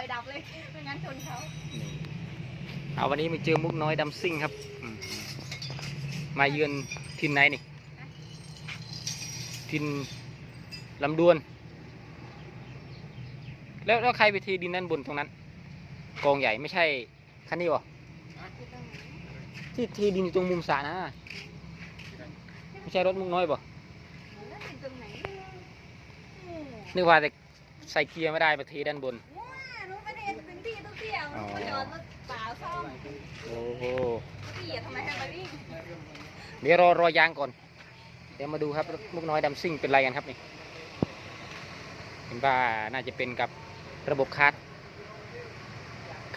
อยดับเลยไม่งั้นชนเขานี่เอาวันนี้มาเจอมุกน้อยดำซิ่งครับอืมมาเยือนทินไหนนี่ทินลำดวน แล้วแล้วใครไปเทดินนั่นบนตรงนั้น กองใหญ่ไม่ใช่คันนี้หรออยู่ตรงไหนที่เทดินอยู่ตรงมุมสระนะไม่ใช่รถมุกน้อยป่ะแล้วอยู่ตรงไหนโอ้นึกว่าแต่ใส่เกียร์ไม่ได้ไปเทด้านบนว้าหนู ยวหนูมาเปล่าซ่อมโอ้โหพี่อย่าทำไมให้มาวิ่งเดี๋ยวรอรอยางก่อน เดี๋ยวมาดูครับมุกน้อยดำซิ่งเป็นไรกันครับนี่เห็นว่าน่าจะเป็นกับระบบคัด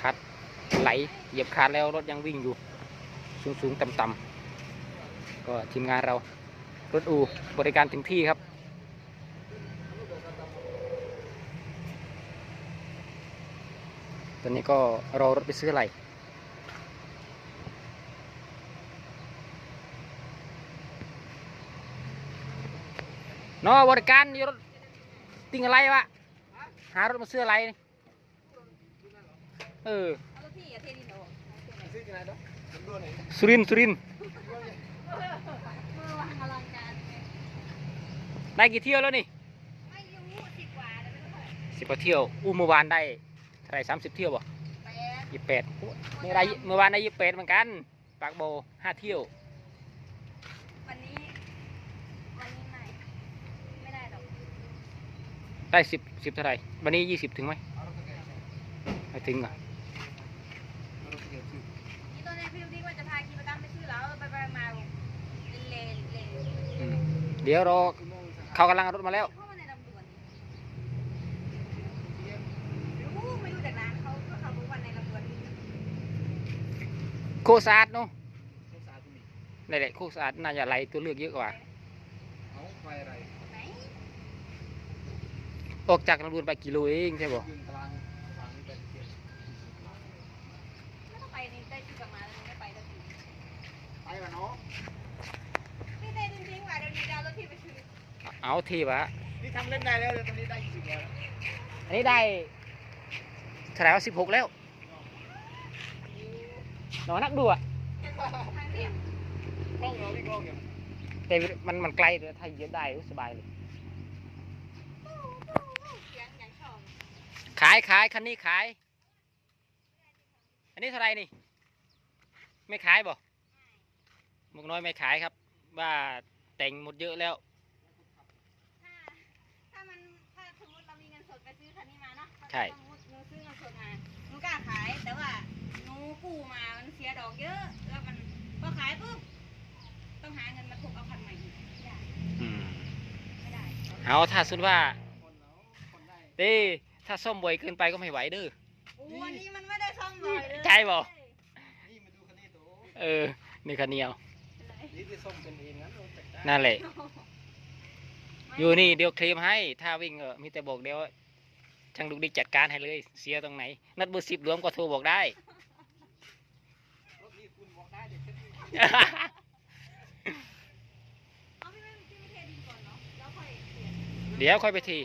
คัดไหลเหยียบคัดแล้วรถยังวิ่งอยู่ สูงสูงต่ำต่ำๆก็ทีมงานเรารถอูบริการถึงที่ครับ ตอนนี้ก็รอรถไปซื้ออะไรเนาะบริการอยู่รถติงอะไรวะ หารถมาซื้ออะไรนี่เออเอารถพี่อย่าเทดินออกซื้อที่ไหนเนาะจำนวนไหนสุรินทร์สุรินทร์เมื่อวานอลังการไงได้กี่เที่ยวแล้วนี่ไม่รู้สิบกว่าแต่ไม่รู้เท่าไหร่สิบกว่าเที่ยวอู้เมื่อวานได้เท่า ไหรสามสิบเที่ยวบ่แปดยี่สิบแปดเมื่อไรเมื่อวานได้ยี่สิบแปดเหมือนกัน ปากโบห้าเที่ยว วันนี้ วันนี้ไม่ ไม่ได้หรอก ได้สิบสิบเท่าไหรวันนี้ยี่สิบถึงไหมเอารถตะแกรงไม่ถึงอะเอารถตะแกรงซื้อนี่ตอนแรกพี่ลูกนี่ว่าจะพาขี่ประจำไปซื้อแล้วไปไปมาเลนเลนอืมเดี๋ยวรอกี่โมงสักเขากำลังเอารถมาแล้ว เข้ามาในลำดวนรู้ไม่รู้จากร้านเขาก็เขารู้วันในลำดวน โคสะอาดเนาะสงสารตรงนี้นี่นแหละโคสะอาดน่าจะไหลตัวเลือกเยอะกว่า เอาไฟอะไรไหนออกจากลำดวนไปกิโลเองใช่ป่ะยืนกลางกลางนี่เป็นเกียร์ไม่ต้องไปนี่ได้ชื่อกลับมาแล้วไม่ไปแล้วทีไปวะเนาะพี่ได้จริงๆว่าเดี๋ยวนี้ดาวรถพี่ไปซื้อเอาทีวะนี่ทำเล่นได้แล้วเดี๋ยวตอนนี้ได้ยี่สิบแล้วอันนี้ได้เท่าไหร่สิบหกแล้ว หนอนักดูอะทางเดียวกล้องเหรอพี่กล้องอยู่แต่มันมันไกลเลยถ้าเหยียบได้สบายเลยเสียงอย่างชอบขายขายคันนี้ขาย อันนี้เท่าไหรนี่ ไม่ขายบ่มุกน้อยไม่ขายครับ ว่าแต่งหมดเยอะแล้วถ้าถ้ามันถ้าสมมติเรามีเงินสดไปซื้อคันนี้มาเนาะใช่สมมติหนูซื้อเงินสดมาหนูกล้าขายแต่ว่าหนู กู้มา มันเสียดอกเยอะ แล้วมันพอขายปุ๊บต้องหาเงินมาทุบเอาคันใหม่อีกไม่ได้อืมไม่ได้เอาถ้าสุดว่าคนเนาะคนได้เต้ถ้าซ่อมบ่อยเกินไปก็ไม่ไหวเด้อ โอ้วันนี้มันไม่ได้ซ่อมบ่อยเลยใช่บ่ นี่มาดูคันนี้ตัวเออนี่คันเดียวนี่ที่ส้มเป็นเองนะรถแต่งได้นั่นแหละ อยู่นี่เดี๋ยวเคลมให้ ถ้าวิ่งเออมีแต่บอกเดี๋ยวช่างลูกดิกจัดการให้เลย เสียตรงไหน นัดเบอร์สิบรวมก็โทรบอกได้ รถนี่คุณบอกได้เด็ก เช็ดเอาพี่ไม่พี่ไม่เทดินก่อนเนาะแล้วค่อยเปลี่ยนเดี๋ยวค่อยไปที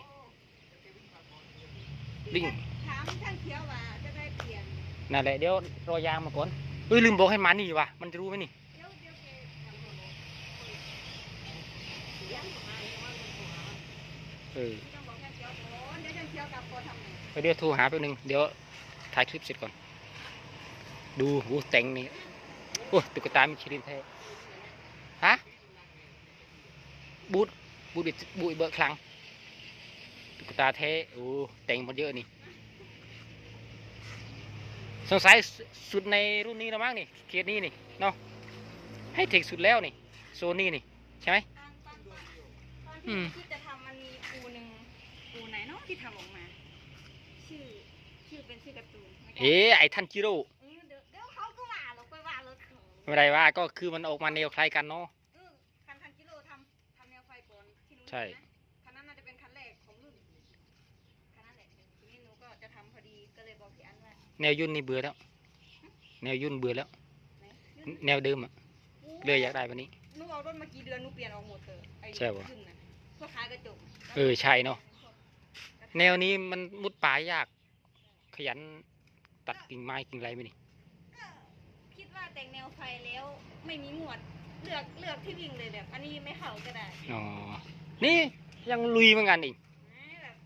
วิ่งถามช่างเขียวว่าจะได้เปลี่ยนนั่นแหละเดี๋ยวรอยางมาก่อนเอ้ยลืมบอกให้มานี่ว่ะมันจะรู้ไหมนี่ เดี๋ยวเดี๋ยวแกทำโลโลเสียงประมาณนี้ว่ามันโทรหาเออพี่ต้องบอกช่างเขียวก่อนเดี๋ยวช่างเขียวกลับก่อนทำไงไปเดี๋ยวโทรหาแป๊บนึงเดี๋ยวถ่ายคลิปเสร็จก่อน ดูโอ้แต่งนี่ โอ้ตุ๊กตามิชลินแท้ฮะบูดบูดอิบูดเบอร์คลังตุ๊กตาแท้โอ้แต่งหมดเยอะนี่สงสัยสุดในรุ่นนี้แล้วมั้งนี่เคสนี้นี่เนาะให้เทคสุดแล้วนี่โซนี่นี่ใช่ไหมตอนตอนตอนตอนอืที่มคิดจะทำมันมีปูหนึ่งปูไหนเนาะที่ทำออกมา ชื่อชื่อเป็นชื่อการ์ตูนไม่กล้าเอ๊ะไอ้ทันจิโร่ ไม่ได้ว่าก็คือมันออกมาแนวคล้ายกันเนาะเออคันคันกิโลทำทำแนวไฟก่อนที่หนู้นใช่คันนั้นน่าจะเป็นคันแรกของรุ่นคันนั้นแหละทีนี้หนูก็จะทำพอดีก็เลยบอกพี่อันว่าแนวยุ่นนี่เบื่อแล้ว แนวยุ่นเบื่อแล้ว ไหนรุ่นแนวเดิมอะเลยอยากได้วันนี้ หนูเอารถมากี่เดือนหนูเปลี่ยนออกหมดเถอะไอ้ใช่ปะรุ่นน่ะพวกขายกระจกเออใช่เนาะ แนวนี้มันมุดป่ายากขขยันตัดกิ่งไม้กิ่งไรไหมนี่ก็คิดว่า แต่งแนวไฟแล้วไม่มีหมวดเลือกเลือกที่วิ่งเลยแบบ อันนี้ไม่เข้าก็ได้อ๋อ นี่ยังลุยเหมือนกันอีกแบบ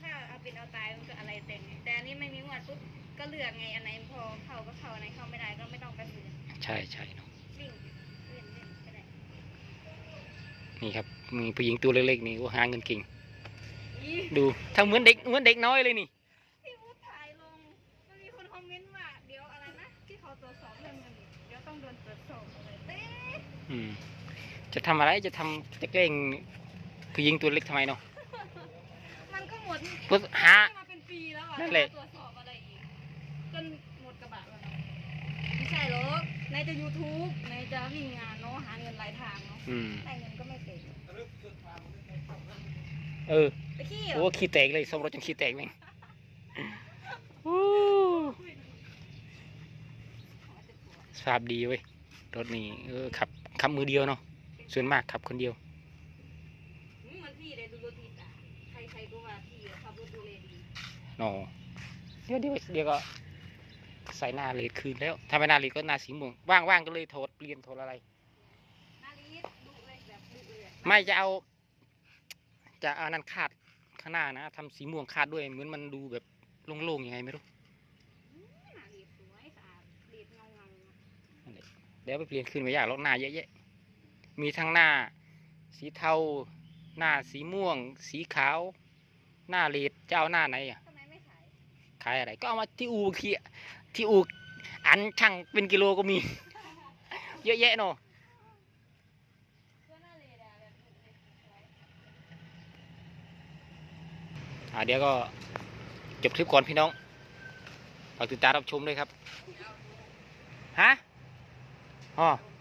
ถ้าเอาเป็นเอาตายมันก็อะไรแต่งไงแต่อันนี้ไม่มีหมวดปุ๊บก็เลือกไงอันไหนพอเข้าก็เข้าอันไหนเข้าไม่ได้ก็ไม่ต้องไปฝืนใช่ใช่เนาะวิ่งเล่นเล่นก็ได้นี่ครับมีผู้หญิงตัวเล็กๆนี่โอ้หาเงินเก่งอีดูทำเหมือนเด็กเหมือนเด็กน้อยเลยนี่ รวจสอบเรื่องเงินเดี๋ยวต้องโดนตรวจสอบอะไรเต้อืม จะทำอะไรจะทำจะแกล้งผู้หญิงตัวเล็กทำไมเนาะมันก็หมดก็หา มาเป็นปีแล้วอะนั่นแหละ ตรวจสอบอะไรอีกจนหมดกระบะแล้วเนาะไม่ใช่หรอกในจะ YouTube ในจะวิ่งงานเนาะหาเงินหลายทางเนาะอืม ได้เงินก็ไม่เป็นเออ ไปขี้เหรโอ้อขี้แตกเลยสมรสจนขี้แตกแม่งโอ้ สภาพดีเว้ยรถนี่เออขับขับมือเดียวเนาะส่วนมากขับคนเดียวอืมมันพี่เลยดูรถทีสามใครใครก็ว่าพี่อะขับรถดูแลดีนอเดี๋ยวเดี๋ยวเดี๋ยวก็ใส่หน้าเลดคืนแล้วถ้าไม่หน้าเลดก็หน้าสีม่วงว่างๆก็เลยโทษเปลี่ยนโทษอะไรนาลีดดุเลยแบบดุเลยอะไม่จะเอาจะเอานั่นคาดข้างหน้านะทำสีม่วงคาดด้วยเหมือนมันดูแบบโล่งๆยังไงไม่รู้ นาลีดสวยสะอาดลีดเงาเงา เดี๋ยวไปเปลี่ยนคืนไปยากหรอกหน้าเยอะแยะมีทั้งหน้าสีเทา หน้าสีม่วง สีขาว หน้าเลดจะเอาหน้าไหนอะทำไมไม่ขายขายอะไร ก็เอามาที่อูเคียที่อูอันช่างเป็นกิโลก็มี เยอะแยะเนาะก็น่าเลยอะแบบดุเลยสวยอ่าเดี๋ยวก็จบคลิปก่อนพี่น้องฝากติดตามรับชมด้วยครับ ฮะ อ๋อเ